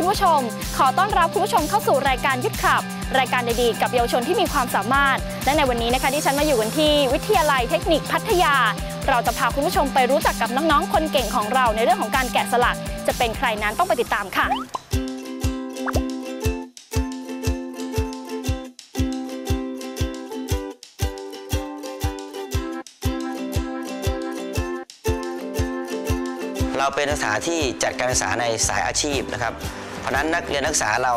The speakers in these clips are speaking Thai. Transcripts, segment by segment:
ุณผู้ชม ขอต้อนรับคุณผู้ชมเข้าสู่รายการยึดขับ รายการดีๆ กับเยาวชนที่มีความสามารถ และในวันนี้นะคะที่ฉันมาอยู่กันที่วิทยาลัยเทคนิคพัทยา เราจะพาคุณผู้ชมไปรู้จักกับน้องๆ คนเก่งของเราในเรื่องของการแกะสลัก จะเป็นใครนั้นต้องไปติดตามค่ะเราเป็นสถาที่จัดการศึกษาในสายอาชีพนะครับ เพราะนั้นนักเรียนนักศึกษาเรา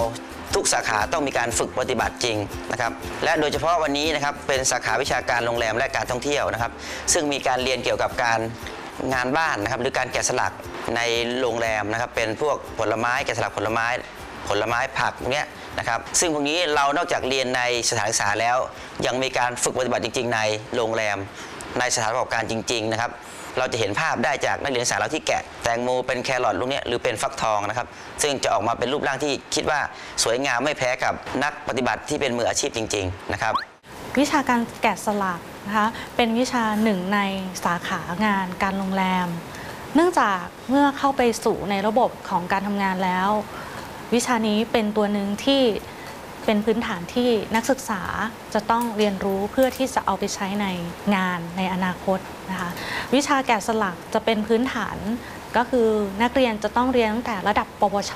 ทุกสาขาต้องมีการฝึกปฏิบัติจริงนะครับและโดยเฉพาะวันนี้นะครับเป็นสาขาวิชาการโรงแรมและการท่องเที่ยวนะครับ ซึ่งมีการเรียนเกี่ยวกับการงานบ้านนะครับหรือการแกะสลักในโรงแรมนะครับเป็นพวกผลไม้แกะสลักผลไม้ ผลไม้ผักเนี้ยนะครับซึ่งพวกนี้เรานอกจากเรียนในสถานศึกษาแล้ว ยังมีการฝึกปฏิบัติจริง ๆ ในโรงแรม ในสถานประกอบการจริง ๆ นะครับ เราจะเห็นภาพได้จากนักเรียนนักศึกษาเราที่แกะ แตงโมเป็นแครอทลูกเนี้ยหรือเป็นฟักทองนะครับ ซึ่งจะออกมาเป็นรูปร่างที่คิดว่าสวยงามไม่แพ้กับนักปฏิบัติที่เป็นมืออาชีพจริง ๆ นะครับ วิชาการแกะสลักนะคะเป็นวิชาหนึ่งในสาขางานการโรงแรม เนื่องจากเมื่อเข้าไปสู่ในระบบของการทำงานแล้ว วิชานี้เป็นตัวหนึ่งที่ เป็นพื้นฐานที่นักศึกษาจะต้องเรียนรู้เพื่อที่จะเอาไปใช้ในงานในอนาคตนะคะวิชาแกะสลักจะเป็นพื้นฐานก็คือนักเรียนจะต้องเรียนตั้งแต่ระดับปวช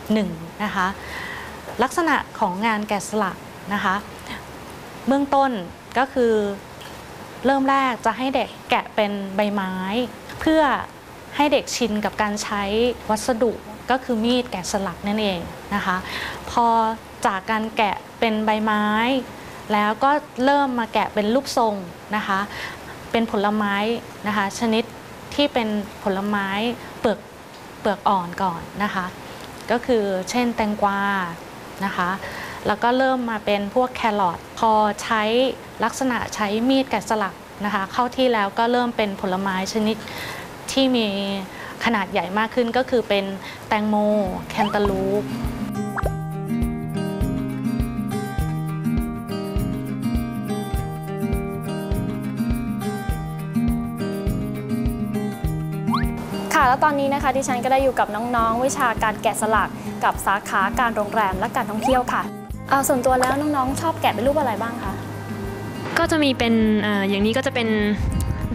1นะคะลักษณะของงานแกะสลักนะคะเบื้องต้นก็คือเริ่มแรกจะให้เด็กแกะเป็นใบไม้ เพื่อให้เด็กชินกับการใช้วัสดุก็คือมีดแกะสลักนั่นเองนะคะ พอ จากการแกะเป็นใบไม้ แล้วก็เริ่มมาแกะเป็นรูปทรงนะคะ เป็นผลไม้นะคะ ชนิดที่เป็นผลไม้เปลือกเปลือกอ่อนก่อนนะคะ ก็คือเช่นแตงกวานะคะ แล้วก็เริ่มมาเป็นพวกแครอทพอใช้ลักษณะใช้มีดแกะสลักนะคะ เข้าที่แล้วก็เริ่มเป็นผลไม้ชนิดที่มีขนาดใหญ่มากขึ้นก็คือเป็นแตงโม แคนตาลูป ค่ะ แล้วตอนนี้นะคะดิฉันก็ได้อยู่กับน้องๆ วิชาการแกะสลักกับสาขาการโรงแรมและการท่องเที่ยวค่ะเอาส่วนตัวแล้วน้องๆ ชอบแกะเป็นรูปอะไรบ้างคะก็จะมีเป็นเอออย่างนี้ก็จะเป็น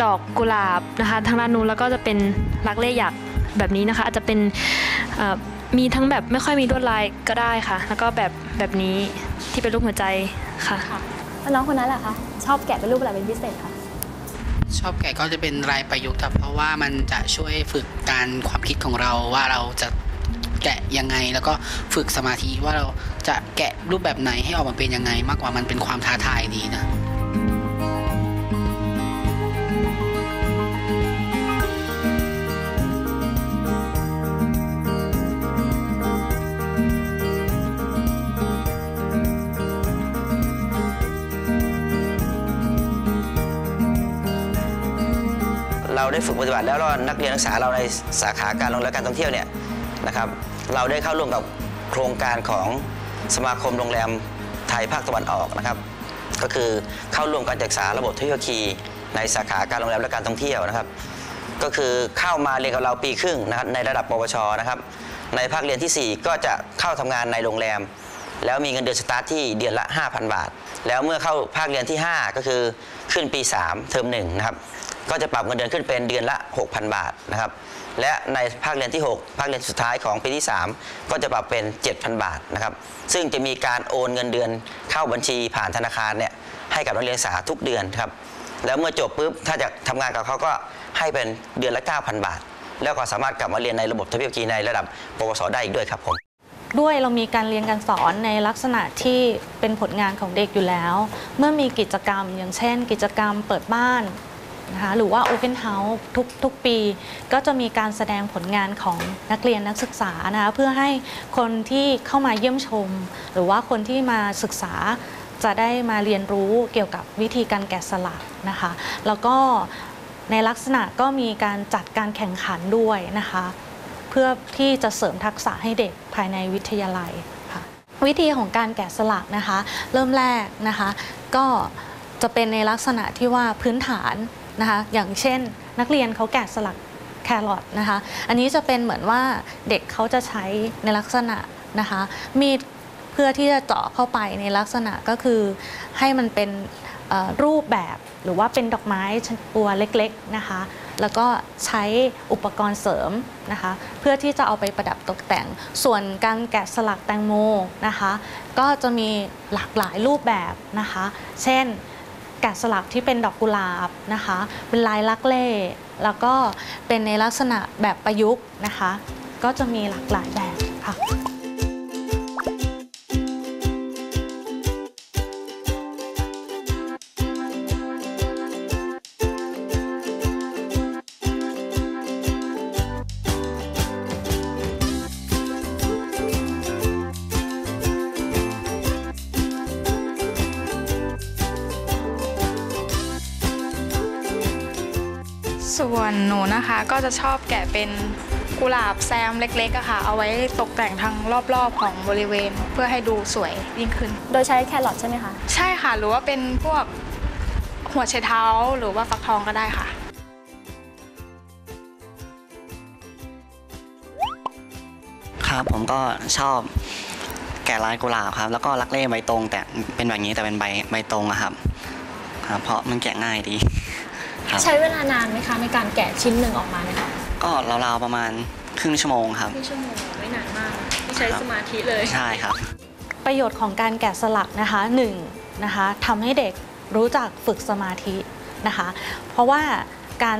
ดอกกุหลาบนะคะทางด้านนู้นแล้วก็จะเป็นรักเล่หยักแบบนี้นะคะอาจจะเป็นเอ่อมีทั้งแบบไม่ค่อยมีลวดลายก็ได้ค่ะ แล้วก็แบบแบบนี้ที่เป็นรูปหัวใจค่ะแล้วน้องคนนั้นแหละคะชอบแกะเป็นรูปอะไรเป็นพิเศษคะ ชอบแกะก็จะเป็นรายประยุกต์ครับเพราะว่ามันจะช่วยฝึกการความคิดของเราว่าเราจะแกะยังไง แล้วก็ฝึกสมาธิว่าเราจะแกะรูปแบบไหนให้ออกมาเป็นยังไง มากกว่ามันเป็นความท้าทายดีนะ เราได้ฝึกปฏิบัติแล้วแล้วนักเรียนนักศึกษาเราในสาขาการโรงแรมและการท่องเที่ยวเนี่ยนะครับเราได้เข้าร่วมกับโครงการของสมาคมโรงแรมไทยภาคตะวันออกนะครับ ก็คือเข้าร่วมการศึกษาระบบเทคโนโลยีในสาขาการโรงแรมและการท่องเที่ยวนะครับ ก็คือเข้ามาเรียนกับเราปีครึ่งนะครับในระดับปวชนะครับ ในภาคเรียนทีสี่4 ก็จะเข้าทำงานในโรงแรม แล้วมีเงินเดือนสตาร์ทที่เดือนละ 5,000 บาท แล้วเมื่อเข้าภาคเรียนที่ 5 ก็คือ ขึ้นปี 3 เทอมหนึ่งนะครับก็จะปรับเงินเดือนขึ้นเป็นเดือนละ 6,000 บาทนะครับและในภาคเรียนที่ 6 ภาคเรียนสุดท้ายของปีที่ 3 ก็จะปรับเป็น 7,000 บาทนะครับซึ่งจะมีการโอนเงินเดือนเข้าบัญชีผ่านธนาคารเนี่ยให้กับนักเรียนศึกษาทุกเดือนครับแล้วเมื่อจบปุ๊บถ้าจะทำงานกับเขาก็ให้เป็นเดือนละ 9,000 บาท แล้วก็สามารถกลับมาเรียนในระบบทวีปกีในระดับปวสได้อีกด้วยครับผม ด้วยเรามีการเรียนการสอนในลักษณะที่เป็นผลงานของเด็กอยู่แล้ว เมื่อมีกิจกรรม อย่างเช่น กิจกรรมเปิดบ้านนะคะหรือว่า Open House ทุกทุกปี ก็จะมีการแสดงผลงานของนักเรียนนักศึกษานะคะเพื่อให้คนที่เข้ามาเยี่ยมชม หรือว่าคนที่มาศึกษาจะได้มาเรียนรู้เกี่ยวกับวิธีการแกะสลักนะคะ แล้วก็ในลักษณะก็มีการจัดการแข่งขันด้วยนะคะ เพื่อที่จะเสริมทักษะให้เด็กภายในวิทยาลัยค่ะวิธีของการแกะสลักนะคะ เริ่มแรกนะคะ ก็จะเป็นในลักษณะที่ว่าพื้นฐานนะคะ อย่างเช่น นักเรียนเขาแกะสลักแครอทนะคะ อันนี้จะเป็นเหมือนว่าเด็กเขาจะใช้ในลักษณะนะคะ มีดเพื่อที่จะเจาะเข้าไปในลักษณะก็คือให้มันเป็นรูปแบบหรือว่าเป็นดอกไม้ตัวเล็กๆนะคะ แล้วก็ใช้อุปกรณ์เสริมนะคะ เพื่อที่จะเอาไปประดับตกแต่ง ส่วนการแกะสลักแตงโมนะคะ ก็จะมีหลากหลายรูปแบบนะคะ เช่นแกะสลักที่เป็นดอกกุหลาบนะคะ เป็นลายลักเล่แล้วก็เป็นในลักษณะแบบประยุกต์นะคะ ก็จะมีหลากหลายแบบค่ะ ส่วนหนูนะคะก็จะชอบแกะเป็นกุหลาบแซมเล็กๆอะค่ะ เอาไว้ตกแต่งทางรอบๆของบริเวณ เพื่อให้ดูสวยยิ่งขึ้น โดยใช้แครอทใช่ไหมคะ ใช่ค่ะ หรือว่าเป็นพวกหัวไชเท้าหรือว่าฟักทองก็ได้ค่ะ ครับผมก็ชอบแกะลายกุหลาบครับ แล้วก็ลักเล่ใบตรงแต่เป็นแบบนี้แต่เป็นใบใบตรงอะครับครับ เพราะมันแกะง่ายดีครับ ใช้เวลานานไหมคะในการแกะชิ้นหนึ่งออกมาเนี่ยค่ะก็ราวๆประมาณครึ่งชั่วโมงครับครึ่งชั่วโมงไม่นานมากไม่ใช้สมาธิเลยใช่ครับ ประโยชน์ของการแกะสลักนะคะหนึ่งนะคะทำให้เด็กรู้จักฝึกสมาธินะคะ เพราะว่าการ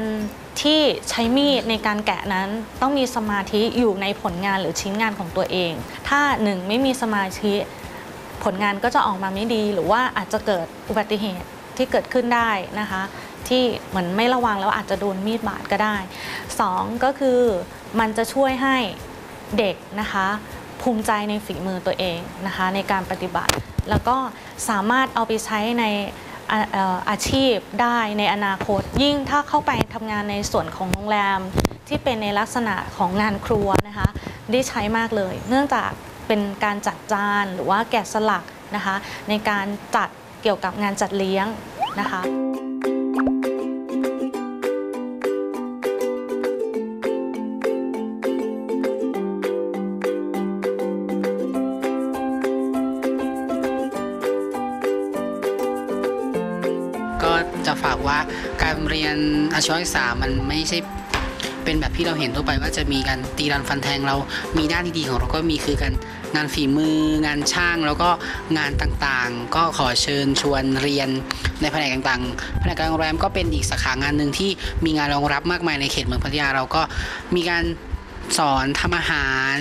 ที่ใช้มีดในการแกะนั้นต้องมีสมาธิอยู่ในผลงานหรือชิ้นงานของตัวเอง ถ้าหนึ่งไม่มีสมาธิผลงานก็จะออกมาไม่ดี หรือว่าอาจจะเกิดอุบัติเหตุที่เกิดขึ้นได้นะคะ ที่เหมือนไม่ระวังแล้วอาจจะโดนมีดบาดก็ได้สองก็คือมันจะช่วยให้เด็กนะคะภูมิใจในฝีมือตัวเองนะคะในการปฏิบัติ แล้วก็สามารถเอาไปใช้ในอาเอ่ออาชีพได้ในอนาคต ยิ่งถ้าเข้าไปทำงานในส่วนของโรงแรมที่เป็นในลักษณะของงานครัวนะคะได้ใช้มากเลย เนื่องจากเป็นการจัดจานหรือว่าแกะสลักนะคะ ในการจัดเกี่ยวกับงานจัดเลี้ยงนะคะ การเรียนอาชีวศึกษามันไม่ใช่เป็นแบบที่เราเห็นทั่วไปว่าจะมีการตีรันฟันแทงเรามีด้านดีๆของเราก็มีคือการงานฝีมืองานช่างแล้วก็งานต่างๆ ก็ขอเชิญชวนเรียนในแผนกต่างๆแผนกการโรงแรมก็เป็นอีกสาขางานหนึ่งที่มีงานรองรับมากมายในเขตเมืองพัทยาเราก็มีการสอนทำอาหาร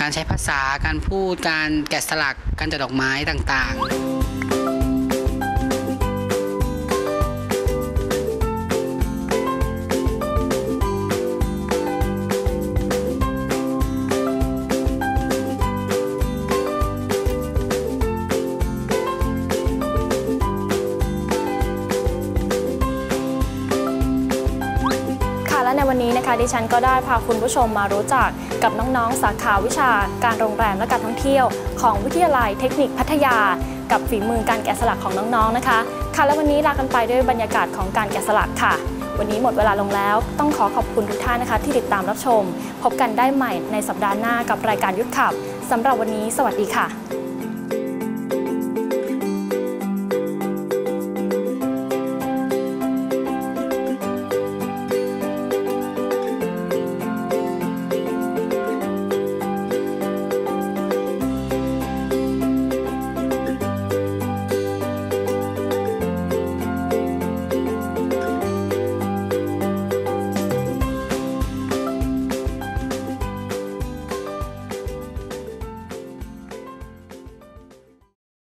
การใช้ภาษาการพูดการแกะสลักการจัดดอกไม้ต่างๆ ในวันนี้นะคะดิฉันก็ได้พาคุณผู้ชมมารู้จักกับน้องๆ สาขาวิชาการโรงแรมและการท่องเที่ยว ของวิทยาลัยเทคนิคพัทยา กับฝีมือการแกะสลักของน้องๆนะคะ ค่ะและวันนี้ลากันไปด้วยบรรยากาศของการแกะสลักค่ะ วันนี้หมดเวลาลงแล้ว ต้องขอขอบคุณทุกท่านนะคะ ที่ติดตามรับชม พบกันได้ใหม่ในสัปดาห์หน้ากับรายการยุทธขับสำหรับวันนี้ สวัสดีค่ะ